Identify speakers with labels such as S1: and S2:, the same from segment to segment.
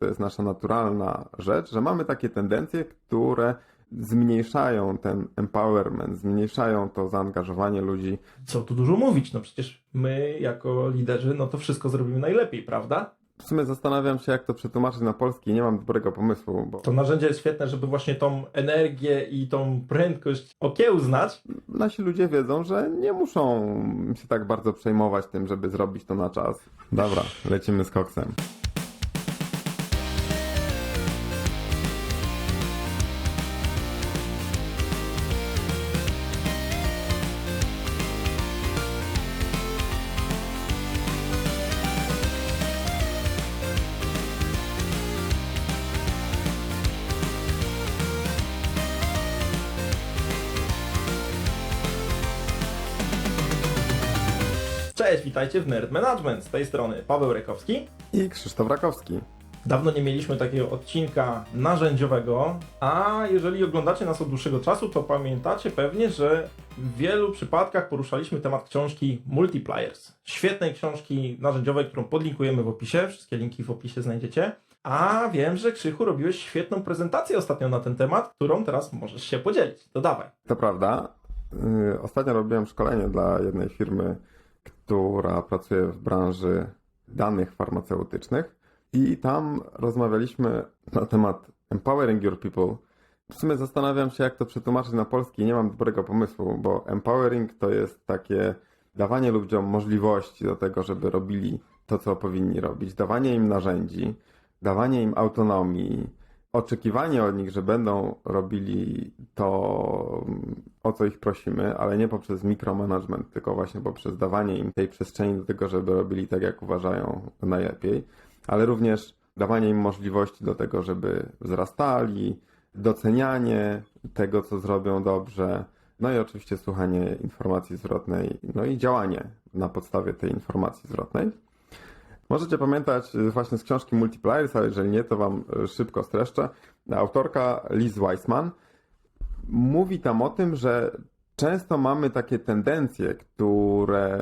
S1: To jest nasza naturalna rzecz, że mamy takie tendencje, które zmniejszają ten empowerment, zmniejszają to zaangażowanie ludzi.
S2: Co tu dużo mówić, no przecież my jako liderzy, no to wszystko zrobimy najlepiej, prawda?
S1: W sumie zastanawiam się, jak to przetłumaczyć na polski. Nie mam dobrego pomysłu, bo
S2: To narzędzie jest świetne, żeby właśnie tą energię i tą prędkość okiełznać.
S1: nasi ludzie wiedzą, że nie muszą się tak bardzo przejmować tym, żeby zrobić to na czas. Dobra, lecimy z koksem.
S2: Cześć, witajcie w Nerd Management. Z tej strony Paweł Rekowski.
S1: I Krzysztof Rakowski.
S2: Dawno nie mieliśmy takiego odcinka narzędziowego, a jeżeli oglądacie nas od dłuższego czasu, to pamiętacie pewnie, że w wielu przypadkach poruszaliśmy temat książki Multipliers. Świetnej książki narzędziowej, którą podlinkujemy w opisie. Wszystkie linki w opisie znajdziecie. A wiem, że Krzychu robiłeś świetną prezentację ostatnio na ten temat, którą teraz możesz się podzielić. To dawaj.
S1: To prawda. Yy, Ostatnio robiłem szkolenie dla jednej firmy, która pracuje w branży danych farmaceutycznych i tam rozmawialiśmy na temat empowering your people. W sumie zastanawiam się, jak to przetłumaczyć na polski. Nie mam dobrego pomysłu, bo empowering to jest takie dawanie ludziom możliwości do tego, żeby robili to, co powinni robić, dawanie im narzędzi, dawanie im autonomii, oczekiwanie od nich, że będą robili to, o co ich prosimy, ale nie poprzez mikromanagement, tylko właśnie poprzez dawanie im tej przestrzeni do tego, żeby robili tak, jak uważają najlepiej, ale również dawanie im możliwości do tego, żeby wzrastali, docenianie tego, co zrobią dobrze, no i oczywiście słuchanie informacji zwrotnej, no i działanie na podstawie tej informacji zwrotnej. Możecie pamiętać y, właśnie z książki Multipliers, ale jeżeli nie, to Wam y, szybko streszczę. Autorka Liz Weissman mówi tam o tym, że często mamy takie tendencje, które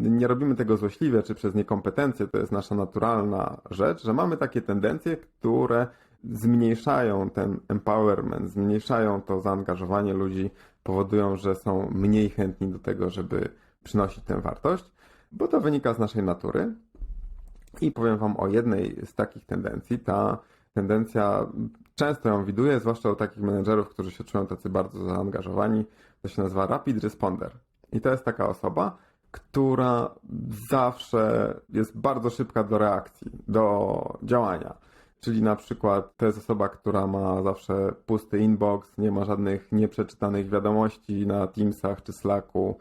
S1: nie robimy tego złośliwie czy przez niekompetencje, to jest nasza naturalna rzecz, że mamy takie tendencje, które zmniejszają ten empowerment, zmniejszają to zaangażowanie ludzi, powodują, że są mniej chętni do tego, żeby przynosić tę wartość, bo to wynika z naszej natury. I powiem Wam o jednej z takich tendencji. Ta tendencja, często ją widuję, zwłaszcza u takich menedżerów, którzy się czują tacy bardzo zaangażowani. To się nazywa Rapid Responder. I to jest taka osoba, która zawsze jest bardzo szybka do reakcji, do działania. Czyli na przykład to jest osoba, która ma zawsze pusty inbox, nie ma żadnych nieprzeczytanych wiadomości na Teamsach czy Slacku.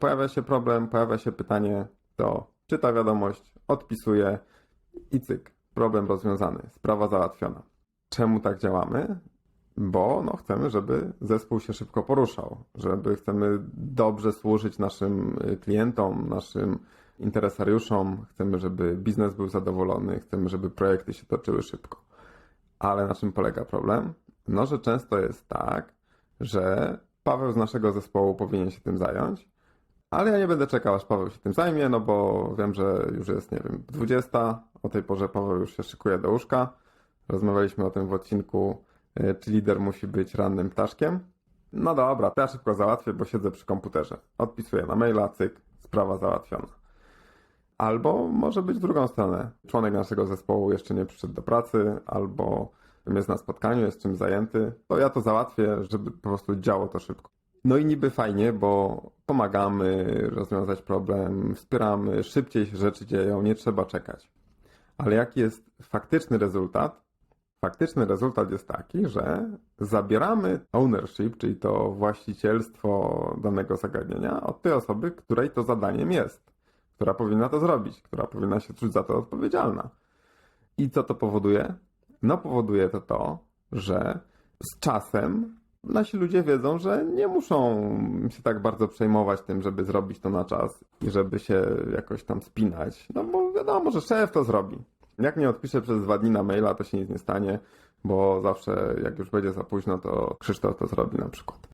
S1: Pojawia się problem, pojawia się pytanie, to czyta wiadomość, odpisuje i cyk, problem rozwiązany, sprawa załatwiona. Czemu tak działamy? Bo no, chcemy, żeby zespół się szybko poruszał, żeby chcemy dobrze służyć naszym y, klientom, naszym interesariuszom, chcemy, żeby biznes był zadowolony, chcemy, żeby projekty się toczyły szybko. Ale na czym polega problem? No, że często jest tak, że Paweł z naszego zespołu powinien się tym zająć, ale ja nie będę czekał, aż Paweł się tym zajmie, no bo wiem, że już jest, nie wiem, 20. O tej porze Paweł już się szykuje do łóżka. Rozmawialiśmy o tym w odcinku, y, czy lider musi być rannym ptaszkiem. No dobra, to ja szybko załatwię, bo siedzę przy komputerze. Odpisuję na maila, cyk, sprawa załatwiona. Albo może być w drugą stronę. Członek naszego zespołu jeszcze nie przyszedł do pracy, albo jest na spotkaniu, jest czymś zajęty. To ja to załatwię, żeby po prostu działo to szybko. No i niby fajnie, bo pomagamy rozwiązać problem, wspieramy, szybciej się rzeczy dzieją, nie trzeba czekać. Ale jaki jest faktyczny rezultat? Faktyczny rezultat jest taki, że zabieramy ownership, czyli to właścicielstwo danego zagadnienia od tej osoby, której to zadaniem jest, która powinna to zrobić, która powinna się czuć za to odpowiedzialna. I co to powoduje? No powoduje to to, że z czasem nasi ludzie wiedzą, że nie muszą się tak bardzo przejmować tym, żeby zrobić to na czas i żeby się jakoś tam spinać. No bo wiadomo, że szef to zrobi. Jak nie odpiszę przez dwa dni na maila, to się nic nie stanie, bo zawsze jak już będzie za późno, to Krzysztof to zrobi na przykład.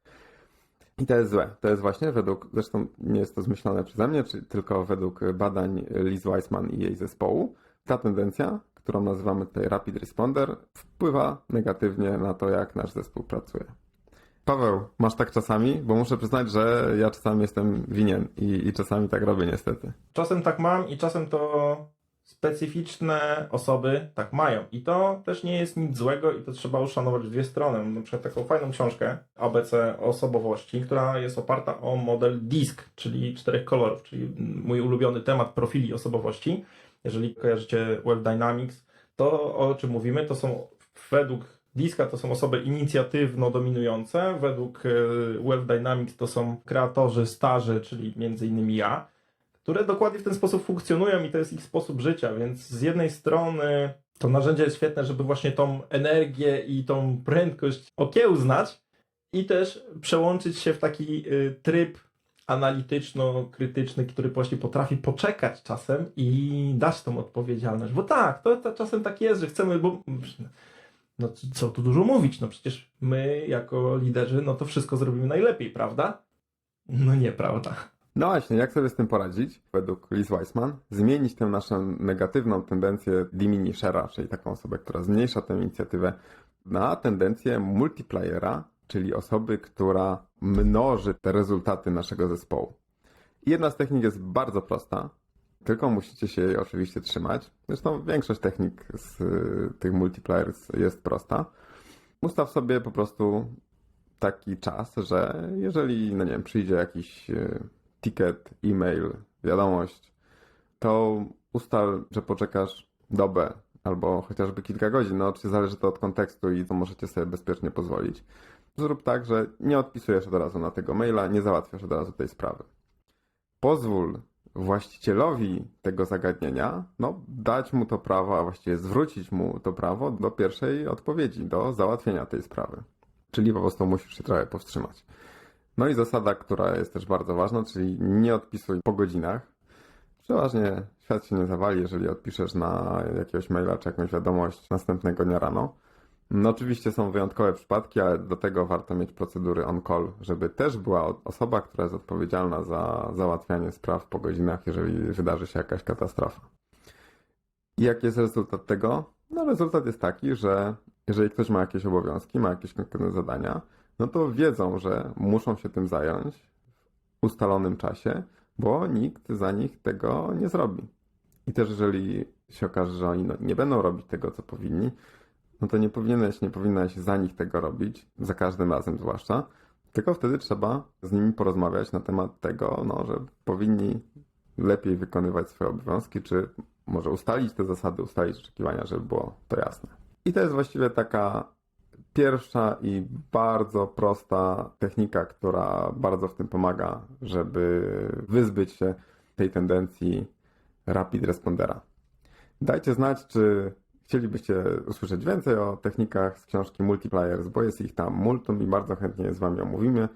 S1: I to jest złe. To jest właśnie według, zresztą nie jest to zmyślone przeze mnie, czy tylko według badań Liz Weissman i jej zespołu, ta tendencja, którą nazywamy tutaj Rapid Responder, wpływa negatywnie na to, jak nasz zespół pracuje. Paweł, masz tak czasami? Bo muszę przyznać, że ja czasami jestem winien i, i czasami tak robię niestety.
S2: Czasem tak mam i czasem to specyficzne osoby tak mają. I to też nie jest nic złego i to trzeba uszanować w dwie strony. Mam na przykład taką fajną książkę ABC osobowości, która jest oparta o model DISC, czyli czterech kolorów, czyli mój ulubiony temat profili osobowości. Jeżeli kojarzycie Web Dynamics, to o czym mówimy, to są według Diska to są osoby inicjatywno-dominujące, według e, Web Dynamics to są kreatorzy starzy, czyli między innymi ja, które dokładnie w ten sposób funkcjonują i to jest ich sposób życia, więc z jednej strony to narzędzie jest świetne, żeby właśnie tą energię i tą prędkość okiełznać i też przełączyć się w taki y, tryb analityczno-krytyczny, który właśnie potrafi poczekać czasem i dać tą odpowiedzialność. Bo tak, to, to czasem tak jest, że chcemy, bo no co tu dużo mówić, no przecież my jako liderzy, no to wszystko zrobimy najlepiej, prawda? No nieprawda.
S1: No właśnie, jak sobie z tym poradzić? Według Liz Weissman, zmienić tę naszą negatywną tendencję diminishera, czyli taką osobę, która zmniejsza tę inicjatywę, na tendencję multiplayera, czyli osoby, która mnoży te rezultaty naszego zespołu. I jedna z technik jest bardzo prosta, tylko musicie się jej oczywiście trzymać. Zresztą większość technik z y, tych multiplayers jest prosta. Ustaw sobie po prostu taki czas, że jeżeli, no nie wiem, przyjdzie jakiś y, ticket, e-mail, wiadomość, to ustal, że poczekasz dobę albo chociażby kilka godzin. No oczywiście zależy to od kontekstu i to możecie sobie bezpiecznie pozwolić. Zrób tak, że nie odpisujesz od razu na tego maila, nie załatwiasz od razu tej sprawy. Pozwól właścicielowi tego zagadnienia, no, dać mu to prawo, a właściwie zwrócić mu to prawo do pierwszej odpowiedzi, do załatwienia tej sprawy. Czyli po prostu musisz się trochę powstrzymać. No i zasada, która jest też bardzo ważna, czyli nie odpisuj po godzinach. Przeważnie świat się nie zawali, jeżeli odpiszesz na jakiegoś maila czy jakąś wiadomość następnego dnia rano. No oczywiście są wyjątkowe przypadki, ale do tego warto mieć procedury on-call, żeby też była osoba, która jest odpowiedzialna za załatwianie spraw po godzinach, jeżeli wydarzy się jakaś katastrofa. I jaki jest rezultat tego? No rezultat jest taki, że jeżeli ktoś ma jakieś obowiązki, ma jakieś konkretne zadania, no to wiedzą, że muszą się tym zająć w ustalonym czasie, bo nikt za nich tego nie zrobi. I też jeżeli się okaże, że oni no, nie będą robić tego, co powinni, no to nie powinieneś, nie powinnaś za nich tego robić, za każdym razem zwłaszcza, tylko wtedy trzeba z nimi porozmawiać na temat tego, no, że powinni lepiej wykonywać swoje obowiązki, czy może ustalić te zasady, ustalić oczekiwania, żeby było to jasne. I to jest właściwie taka pierwsza i bardzo prosta technika, która bardzo w tym pomaga, żeby wyzbyć się tej tendencji rapid respondera. Dajcie znać, czy chcielibyście usłyszeć więcej o technikach z książki Multipliers, bo jest ich tam multum i bardzo chętnie z Wami omówimy.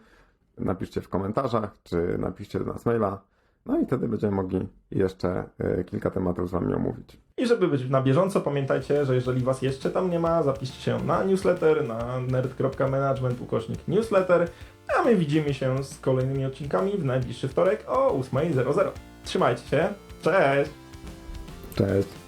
S1: Napiszcie w komentarzach, czy napiszcie do nas maila. No i wtedy będziemy mogli jeszcze y, kilka tematów z Wami omówić.
S2: I żeby być na bieżąco, pamiętajcie, że jeżeli Was jeszcze tam nie ma, zapiszcie się na newsletter na nerd.management ukośnik newsletter, a my widzimy się z kolejnymi odcinkami w najbliższy wtorek o 8.00. Trzymajcie się, cześć!
S1: Cześć!